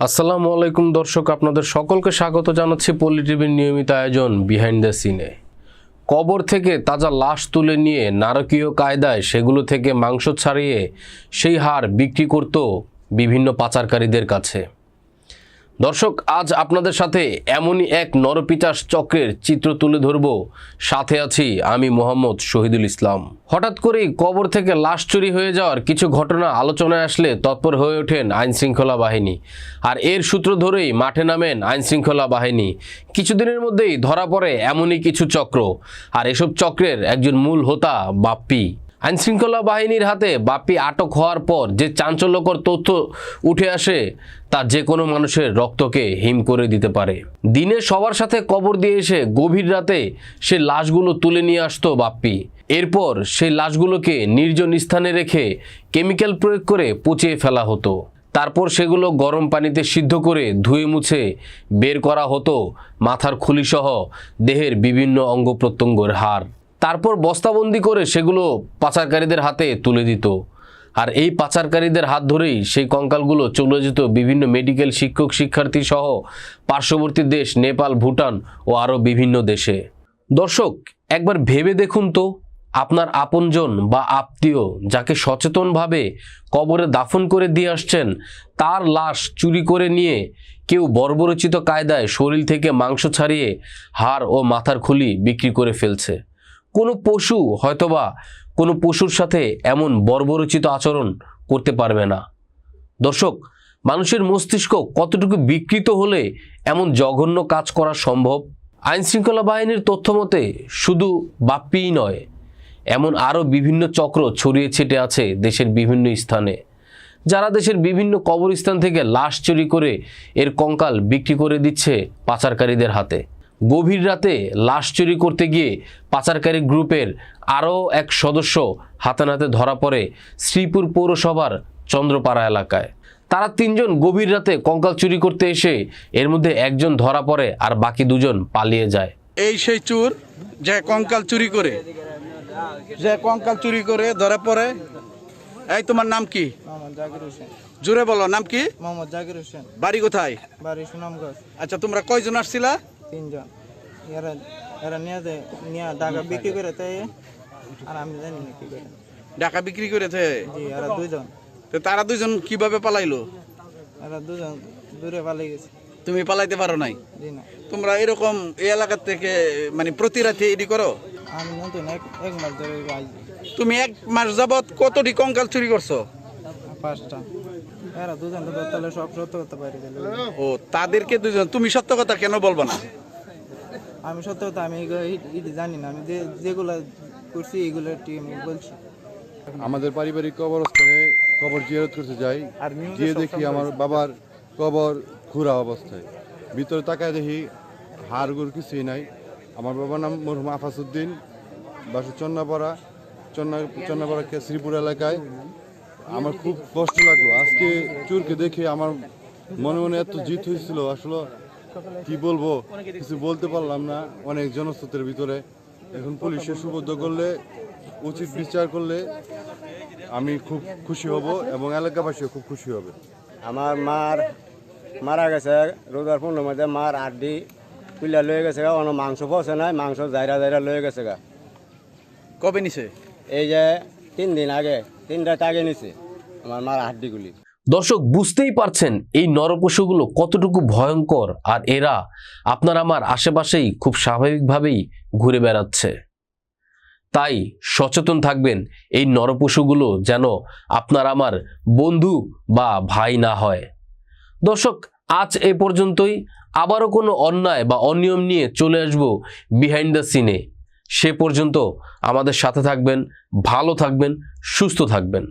আসসালামু আলাইকুম দর্শক, আপনাদের সকলকে স্বাগত জানাচ্ছি পল্লী টিভির নিয়মিত আয়োজন বিহাইন্ড দ্য সিনে কবর থেকে তাজা লাশ তুলে নিয়ে নারকীয় কায়দায় সেগুলো থেকে মাংস ছাড়িয়ে সেই হার বিক্রি করত বিভিন্ন পাচারকারীদের কাছে। দর্শক, আজ আপনাদের সাথে এমনই এক নরপিচাস চক্রের চিত্র তুলে ধরব। সাথে আছি আমি মোহাম্মদ শহীদুল ইসলাম। হঠাৎ করেই কবর থেকে লাশ চুরি হয়ে যাওয়ার কিছু ঘটনা আলোচনায় আসলে তৎপর হয়ে ওঠেন আইনশৃঙ্খলা বাহিনী। আর এর সূত্র ধরেই মাঠে নামেন আইনশৃঙ্খলা বাহিনী। কিছুদিনের মধ্যেই ধরা পড়ে এমনই কিছু চক্র। আর এসব চক্রের একজন মূল হোতা বাপ্পি। আইন শৃঙ্খলা বাহিনীর হাতে বাপ্পি আটক হওয়ার পর যে চাঞ্চল্যকর তথ্য উঠে আসে, তা যে কোনো মানুষের রক্তকে হিম করে দিতে পারে। দিনে সবার সাথে কবর দিয়ে এসে গভীর রাতে সে লাশগুলো তুলে নিয়ে আসতো বাপ্পি। এরপর সেই লাশগুলোকে নির্জন স্থানে রেখে কেমিক্যাল প্রয়োগ করে পচিয়ে ফেলা হতো। তারপর সেগুলো গরম পানিতে সিদ্ধ করে ধুয়ে মুছে বের করা হতো মাথার খুলিসহ দেহের বিভিন্ন অঙ্গ প্রত্যঙ্গের হাড়। তারপর বস্তাবন্দি করে সেগুলো পাচারকারীদের হাতে তুলে দিত। আর এই পাচারকারীদের হাত ধরেই সেই কঙ্কালগুলো চলে যেত বিভিন্ন মেডিকেল শিক্ষক, শিক্ষার্থী সহ পার্শ্ববর্তী দেশ, নেপাল, ভুটান ও আরও বিভিন্ন দেশে। দর্শক, একবার ভেবে দেখুন তো, আপনার আপনজন বা আত্মীয় যাকে সচেতনভাবে কবরে দাফন করে দিয়ে আসছেন, তার লাশ চুরি করে নিয়ে কেউ বর্বরচিত কায়দায় শরীর থেকে মাংস ছাড়িয়ে হাড় ও মাথার খুলি বিক্রি করে ফেলছে। কোনো পশু হয়তোবা কোনো পশুর সাথে এমন বর্বরচিত আচরণ করতে পারবে না। দর্শক, মানুষের মস্তিষ্ক কতটুকু বিকৃত হলে এমন জঘন্য কাজ করা সম্ভব? আইন শৃঙ্খলা বাহিনীর তথ্য মতে, শুধু বাপ্পিই নয়, এমন আরও বিভিন্ন চক্র ছড়িয়ে ছিটে আছে দেশের বিভিন্ন স্থানে, যারা দেশের বিভিন্ন কবরস্থান থেকে লাশ চুরি করে এর কঙ্কাল বিক্রি করে দিচ্ছে পাচারকারীদের হাতে। গভীর রাতে লাশ চুরি করতে গিয়ে পাচারকারী গ্রুপের আরও এক সদস্য হাতে নাতে ধরা পড়ে শ্রীপুর পৌরসভার চন্দ্রপাড়া এলাকায়। তারা তিনজন গভীর রাতে কঙ্কাল চুরি করতে এসে এর মধ্যে একজন ধরা পড়ে আর বাকি দুজন পালিয়ে যায়। এই সেই চুর যে কঙ্কাল চুরি করে। যে কঙ্কাল চুরি করে ধরা পড়ে। এই তোমার নাম কি? মোহাম্মদ জাকির হোসেন। জোরে বলো নাম কি? মোহাম্মদ জাকির হোসেন। বাড়ি কোথায়? বাড়ি সুনামগঞ্জ। আচ্ছা তোমরা কয়জন আসছিলা? তিনজন। এরা এরা নিয়ে যায় নিয়ে টাকা বিক্রি করে তাই আর আমি জানি না কি করে। ঢাকা বিক্রি করেছে জি এরা দুজন তো তারা দুজন কীভাবে পালাইলো? এরা দুজন দূরে পালিয়ে গেছে। তুমি পালাইতে পারো নাই? জি না। তোমরা এরকম এই এলাকা থেকে মানে প্রতি রাতে এডি করো? আমি নতুন এক এক মাস ধরে তুমি এক মাস যাবত কতটি কঙ্কাল চুরি করছ? পাঁচটা। ও তাদেরকে দুজন তুমি সত্য কথা কেন বলব না? আমি সত্য কথা আমি জানি না আমি যে যেগুলো করছি এগুলো বলছি। আমাদের পারিবারিক কবরস্থানে কবর জিয়ারত করতে যাই গিয়ে দেখি আমার বাবার কবর খুরা অবস্থায়। ভিতরে তাকায় দেখি হাড়গুড় কিছুই নাই। আমার বাবার নাম মরহুম আফাসুদ্দিন বাসু চন্নাপাড়া চন্না চন্নাপাড়া শ্রীপুর এলাকায়। আমার খুব কষ্ট লাগল। আজকে চোরকে দেখে আমার মনে মনে এত জিত হয়েছিল। আসলে কি বলব? কিছু বলতে পারলাম না অনেক জনস্রোতের ভিতরে। এখন পুলিশে সুবদ্ধ করলে উচিত বিচার করলে আমি খুব খুশি হব এবং এলাকাবাসীও খুব খুশি হবে। আমার মার মারা গেছে রোজার পনেরো মধ্যে। মার আড্ডি তুলে লয়ে গেছে গা। অন্য মাংস পচে নাই মাংস জাইরা জাইরা লয়ে গেছে গা। কবে নিছে? এই যে তিন দিন আগে। তিন রাত নিছে আমার মার হাড্ডিগুলি দর্শক, বুঝতেই পারছেন এই নরপশুগুলো কতটুকু ভয়ঙ্কর, আর এরা আপনার আমার আশেপাশেই খুব স্বাভাবিকভাবেই ঘুরে বেড়াচ্ছে। তাই সচেতন থাকবেন, এই নরপশুগুলো যেন আপনার আমার বন্ধু বা ভাই না হয়। দর্শক, আজ এ পর্যন্তই। আবারও কোনো অন্যায় বা অনিয়ম নিয়ে চলে আসব বিহাইন্ড দ্য সিনে সে পর্যন্ত আমাদের সাথে থাকবেন ভালো থাকবেন সুস্থ থাকবেন।